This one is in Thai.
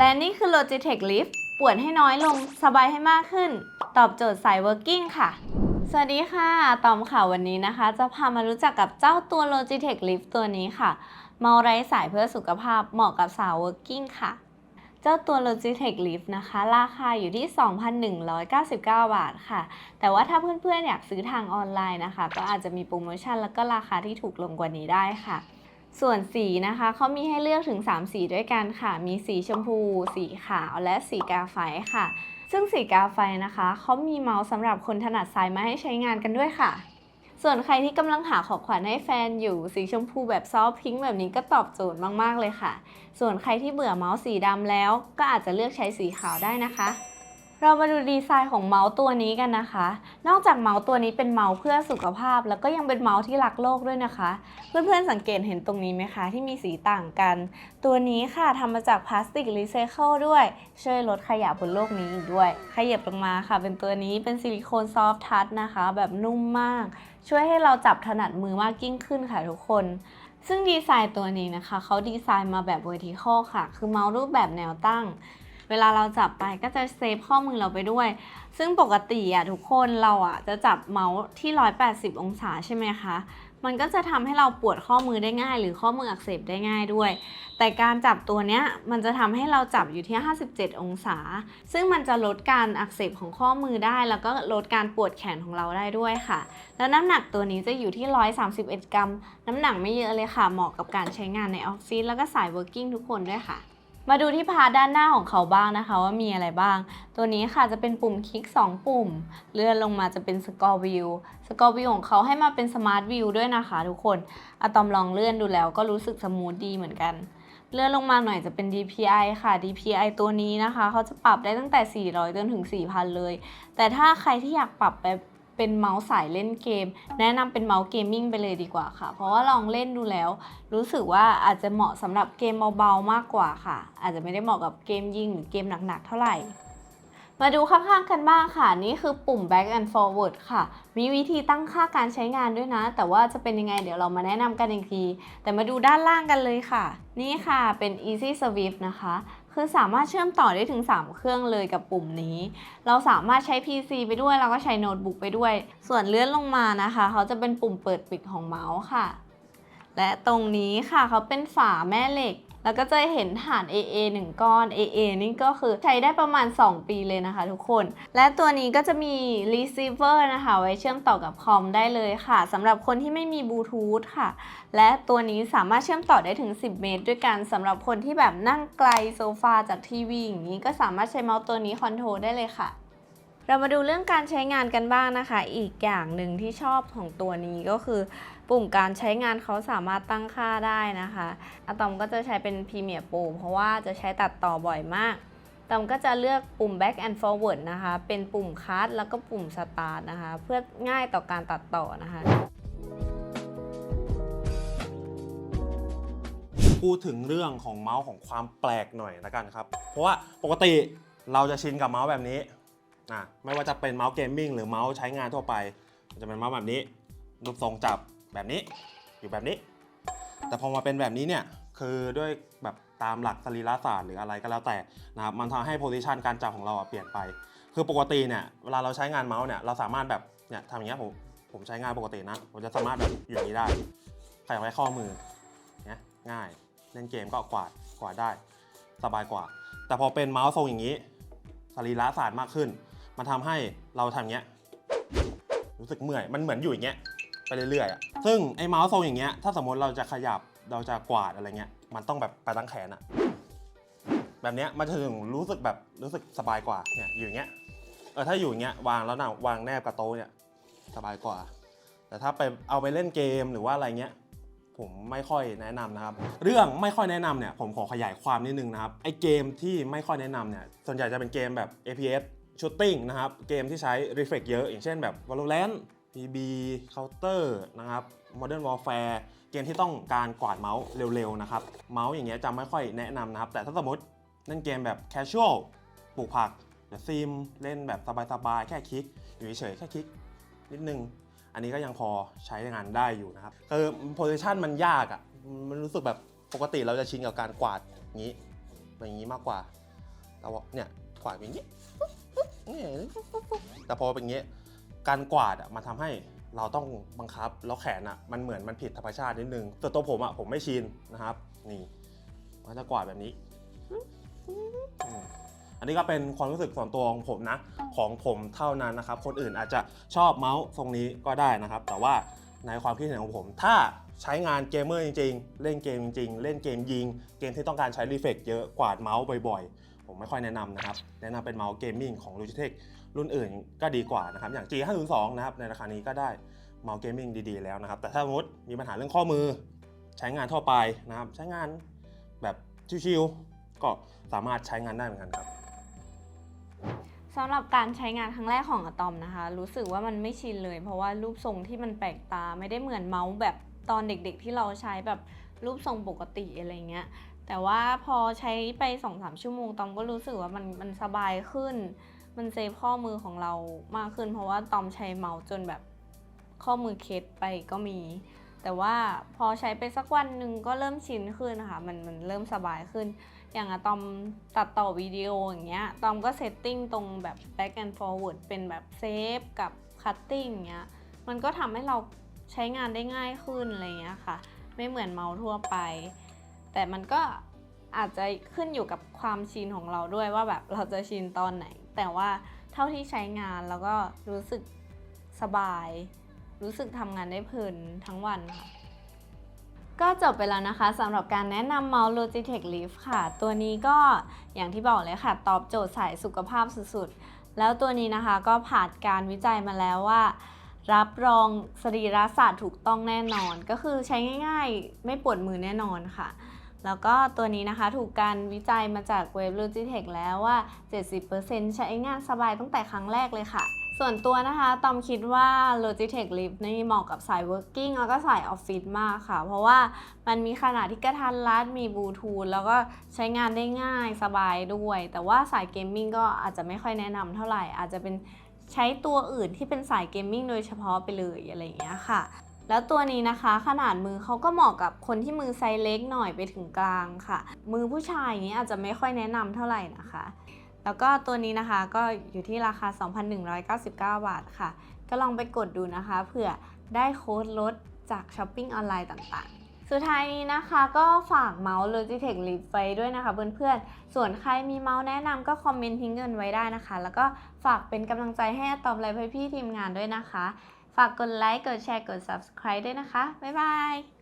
และนี่คือ Logitech Lift ปวดให้น้อยลง สบายให้มากขึ้น ตอบโจทย์สาย working ค่ะ สวัสดีค่ะ ตอมค่ะวันนี้นะคะ จะพามารู้จักกับเจ้าตัว Logitech Lift ตัวนี้ค่ะ เมาไร้สายเพื่อสุขภาพเหมาะกับสาว working ค่ะ เจ้าตัว Logitech Lift นะคะ ราคาอยู่ที่ 2,199 บาทค่ะ แต่ว่าถ้าเพื่อนๆอยากซื้อทางออนไลน์นะคะ ก็อาจจะมีโปรโมชั่นแล้วก็ราคาที่ถูกลงกว่านี้ได้ค่ะ ส่วนสีนะคะเขามีให้เลือกถึง 3 สีด้วยกันค่ะ มีสีชมพู สีขาวและสีกาไฟค่ะ ซึ่งสีกาไฟนะคะเขามีเมาส์สำหรับคนถนัดซ้ายมาให้ใช้งานกันด้วยค่ะ ส่วนใครที่กำลังหาของขวัญให้แฟนอยู่สีชมพูแบบซอฟพิงแบบนี้ก็ตอบโจทย์มากๆเลยค่ะ ส่วนใครที่เบื่อเมาส์สีดำแล้ว ก็อาจจะเลือกใช้สีขาวได้นะคะ เรามาดูดีไซน์ของเมาส์ตัวนี้กันนะคะ นอกจากเมาส์ตัวนี้เป็นเมาส์เพื่อสุขภาพ แล้วก็ยังเป็นเมาส์ที่รักโลกด้วยนะคะ เพื่อนๆสังเกตเห็นตรงนี้ไหมคะ ที่มีสีต่างกัน ตัวนี้ค่ะทำมาจากพลาสติกรีไซเคิลด้วย ช่วยลดขยะบนโลกนี้อีกด้วย ขยับลงมาค่ะ เป็นตัวนี้เป็นซิลิโคนซอฟท์ทัชนะคะ แบบนุ่มมาก ช่วยให้เราจับถนัดมือมากยิ่งขึ้นค่ะทุกคนซึ่งดีไซน์ตัวนี้นะคะเขาดีไซน์มาแบบ vertical ค่ะ คือเมาส์รูปแบบแนวตั้ง เวลาเราจับไปก็จะเซฟข้อมือเราไปด้วย ซึ่งปกติอะทุกคนเราอะจะจับเมาส์ที่ 180 องศาใช่ไหมคะ มันก็จะทำให้เราปวดข้อมือได้ง่าย หรือข้อมืออักเสบได้ง่ายด้วย แต่การจับตัวเนี้ยมันจะทำให้เราจับอยู่ที่ 57 องศา ซึ่งมันจะลดการอักเสบของข้อมือได้ แล้วก็ลดการปวดแขนของเราได้ด้วยค่ะ แล้วน้ำหนักตัวนี้จะอยู่ที่ 131 กรัม น้ำหนักไม่เยอะเลยค่ะ เหมาะกับการใช้งานในออฟฟิศแล้วก็สาย working ทุกคนด้วยค่ะ มาดูที่พาด้านหน้าของเขาบ้างนะคะ ว่ามีอะไรบ้าง ตัวนี้ค่ะจะเป็นปุ่มคลิก 2 ปุ่ม เลื่อนลงมาจะเป็น Score View Score View ของเขาให้มาเป็น Smart View ด้วยนะคะทุกคนอะตอมลองเลื่อนดูแล้วก็รู้สึกสมูทดีเหมือนกัน เลื่อนลงมาหน่อยจะเป็น DPI ค่ะ DPI ตัวนี้นะคะ เขาจะปรับได้ตั้งแต่ 400จนถึง 4,000 เลย แต่ถ้าใครที่อยากปรับไป เป็นเมาส์สายเล่นเกม แนะนำเป็นเมาส์เกมมิ่งไปเลยดีกว่าค่ะ เพราะว่าลองเล่นดูแล้ว รู้สึกว่าอาจจะเหมาะสำหรับเกมเบาๆมากกว่าค่ะ อาจจะไม่ได้เหมาะกับเกมยิงหรือเกมหนักๆเท่าไหร่มาดูข้างๆกันบ้างค่ะ นี่คือปุ่ม back and forward ค่ะ มีวิธีตั้งค่าการใช้งานด้วยนะ แต่ว่าจะเป็นยังไงเดี๋ยวเรามาแนะนำกันอีกที แต่มาดูด้านล่างกันเลยค่ะ นี่ค่ะเป็น easy swift นะคะ คือสามารถเชื่อมต่อได้ถึง 3 เครื่องเลยกับปุ่มนี้ เราสามารถใช้ PC ไปด้วยแล้วก็ใช้โน้ตบุ๊กไปด้วย ส่วนเลื่อนลงมานะคะ เขาจะเป็นปุ่มเปิดปิดของเมาส์ค่ะ และตรงนี้ค่ะเขาเป็นฝาแม่เหล็ก แล้วก็จะเห็นฐาน AA 1 ก้อน AA นี่ก็คือใช้ได้ประมาณ 2 ปีเลยนะคะทุกคน และตัวนี้ก็จะมี receiver นะคะ ไว้เชื่อมต่อกับคอมได้เลยค่ะสำหรับคนที่ไม่มีบลูทูธค่ะ และตัวนี้สามารถเชื่อมต่อได้ถึง 10 เมตร ด้วยกันสำหรับคนที่แบบนั่งไกลโซฟาจากทีวีอย่างนี้ก็สามารถใช้เมาส์ตัวนี้คอนโทรลได้เลยค่ะเรามาดูเรื่องการใช้งานกันบ้างนะคะ อีกอย่างหนึ่งที่ชอบของตัวนี้ก็คือ ปุ่มการใช้งานเขาสามารถตั้งค่าได้นะคะ อะตอมก็จะใช้เป็น Premiere Pro เพราะว่าจะใช้ตัดต่อบ่อยมากตอมก็จะเลือกปุ่ม back and forward นะคะ เป็นปุ่มคัสแล้วก็ปุ่ม start นะคะ เพื่อง่ายต่อการตัดต่อนะคะพูดถึงเรื่องของเมาส์ของความแปลกหน่อยละกันครับ เพราะว่าปกติเราจะชินกับเมาส์แบบนี้นะไม่ว่าจะเป็นเมาส์เกมมิ่งหรือเมาส์ใช้งานทั่วไป จะเป็นเมาส์แบบนี้รูปทรงจับ แบบนี้อยู่แบบนี้ แต่พอมาเป็นแบบนี้เนี่ยคือด้วยแบบตามหลักสรีระศาสตร์หรืออะไรก็แล้วแต่นะครับมันทำให้โพซิชันการจับของเราเปลี่ยนไป คือปกติเนี่ยเวลาเราใช้งานเมาส์เนี่ยเราสามารถแบบเนี่ยทำอย่างเงี้ยผมผมใช้งานปกตินะผมจะสามารถแบบอยู่นี้ได้ขยับไว้ข้อมือเนี่ยง่ายเล่นเกมก็กวาดกวาดได้ สบายกว่า แต่พอเป็นเมาส์ทรงอย่างนี้สรีระศาสตร์มากขึ้น มันทำให้เราทำอย่างเงี้ยรู้สึกเมื่อยมันเหมือนอยู่อย่างเงี้ย ไปเรื่อยๆอะซึ่งไอ้เมาส์ทรงอย่างเงี้ยถ้าสมมติเราจะขยับเราจะกวาดอะไรเงี้ยมันต้องแบบไปตั้งแขนอะแบบเนี้ยมันจะถึงรู้สึกแบบรู้สึกสบายกว่าเนี่ยอยู่อย่างเงี้ยเออถ้าอยู่อย่างเงี้ยวางแล้วนะวางแนบกับโต๊ะเนี่ยสบายกว่า แต่ถ้าไปเอาไปเล่นเกมหรือว่าอะไรเงี้ยผมไม่ค่อยแนะนำนะครับ เรื่องไม่ค่อยแนะนำเนี่ยผมขอขยายความนิดนึงนะครับไอเกมที่ไม่ค่อยแนะนำเนี่ยส่วนใหญ่จะเป็นเกมแบบ FPS Shooting นะครับเกมที่ใช้ Reflex เยอะ อย่างเช่นแบบ Valorant PB Counter นะครับ Modern Warfare เกมที่ต้องการกวาดเมาส์เร็วๆนะครับ เมาส์อย่างเงี้ยจะไม่ค่อยแนะนำนะครับ แต่ถ้าสมมติเล่นเกมแบบ casual ปลูกผักเดี๋ยวซิมเล่นแบบสบายๆ แค่คลิก อยู่เฉยๆแค่คลิก นิดนึง อันนี้ก็ยังพอใช้งานได้อยู่นะครับคือโพซิชันมันยากอะ่ะ มันรู้สึกแบบปกติเราจะชินกับการกวาดอย่างนี้อย่างนี้มากกว่าเราเนี่ยกวาดอย่างนี้แต่พอเป็นอย่างนี้ การกวาดอะมันทำให้เราต้องบังคับแล้วแขนอะมันเหมือนมันผิดธรรมชาตินิดนึงแต่ตัวผมอะผมไม่ชินนะครับ นี่มันจะกวาดแบบนี้ อันนี้ก็เป็นความรู้สึกส่วนตัวของผมนะ ของผมเท่านั้นนะครับ คนอื่นอาจจะชอบเมาส์ทรงนี้ก็ได้นะครับ แต่ว่าในความคิดเห็นของผม ถ้าใช้งานเกมเมอร์จริงๆ เล่นเกมจริงๆ เล่นเกมยิง เกมที่ต้องการใช้รีเฟกเยอะ กวาดเมาส์บ่อย ผมไม่ค่อยแนะนำนะครับ แนะนำเป็นเมาส์เกมมิ่งของ Logitech รุ่นอื่นก็ดีกว่านะครับ อย่าง G502 นะครับ ในราคานี้ก็ได้เมาส์เกมมิ่งดีๆ แล้วนะครับ แต่ถ้าสมมติมีปัญหาเรื่องข้อมือ ใช้งานทั่วไปนะครับ ใช้งานแบบชิวๆก็สามารถใช้งานได้เหมือนกันครับ สำหรับการใช้งานครั้งแรกของอะตอมนะคะ รู้สึกว่ามันไม่ชินเลย เพราะว่ารูปทรงที่มันแปลกตาไม่ได้เหมือนเมาส์แบบตอนเด็กๆ ที่เราใช้แบบรูปทรงปกติอะไรเงี้ย แต่ว่าพอใช้ไป2อสชั่วโมงตอมก็รู้สึกว่ามันมันสบายขึ้น มันเซฟข้อมือของเรามากขึ้น เพราะว่าตอมใช้เมาส์จนแบบข้อมือเคล็ดไปก็มี แต่ว่าพอใช้ไปสักวันหนึ่งก็เริ่มชินขึ้นนะคะมันมันเริ่มสบายขึ้น อย่างอะตอมตัดต่อวิดีโออย่างเงี้ยตอมก็เซตติ้งตรงแบบ back and forward เป็นแบบเซฟกับ cutting อย่างเงี้ยมันก็ทำให้เราใช้งานได้ง่ายขึ้นอะไรเงี้ยค่ะ ไม่เหมือนเมาส์ทั่วไป แต่มันก็อาจจะขึ้นอยู่กับความชินของเราด้วยว่าแบบเราจะชินตอนไหน แต่ว่าเท่าที่ใช้งานแล้วก็รู้สึกสบาย รู้สึกทำงานได้เพลินทั้งวันค่ะก็จบไปแล้วนะคะสำหรับการแนะนำเมาส์ Logitech Leaf ค่ะ ตัวนี้ก็อย่างที่บอกเลยค่ะ ตอบโจทย์สายสุขภาพสุดๆ แล้วตัวนี้นะคะก็ผ่านการวิจัยมาแล้วว่า รับรองสรีระศาสตร์ถูกต้องแน่นอน ก็คือใช้ง่ายๆ ไม่ปวดมือแน่นอนค่ะ แล้วก็ตัวนี้นะคะถูกการวิจัยมาจากเว็บ Logitech แล้วว่า 70%ใช้งานสบายตั้งแต่ครั้งแรกเลยค่ะ ส่วนตัวนะคะตอมคิดว่า Logitech Lift นี่เหมาะกับสาย working แล้วก็สายออฟฟิศมากค่ะ เพราะว่ามันมีขนาดที่กระทันรัดมีบลูทูธแล้วก็ใช้งานได้ง่ายสบายด้วย แต่ว่าสายเกมมิ่งก็อาจจะไม่ค่อยแนะนำเท่าไหร่อาจจะเป็นใช้ตัวอื่นที่เป็นสายเกมมิ่งโดยเฉพาะไปเลยอะไรอย่างเงี้ยค่ะ แล้วตัวนี้นะคะขนาดมือเขาก็เหมาะกับคนที่มือไซส์เล็กหน่อยไปถึงกลางค่ะ มือผู้ชายอย่างนี้อาจจะไม่ค่อยแนะนำเท่าไหร่นะคะ แล้วก็ตัวนี้นะคะก็อยู่ที่ราคา 2,199 บาทค่ะ ก็ลองไปกดดูนะคะเผื่อได้โค้ดลดจากช้อปปิ้งออนไลน์ต่างๆสุดท้ายนี้นะคะก็ฝากเมาส์ Logitech Lift ไว้ด้วยนะคะเพื่อนๆ ส่วนใครมีเมาส์แนะนำก็คอมเมนต์ทิ้งเงินไว้ได้นะคะ แล้วก็ฝากเป็นกำลังใจให้อตอมและพี่ทีมงานด้วยนะคะ ฝากกดไลค์ กดแชร์ กด subscribe ด้วยนะคะ บ๊ายบาย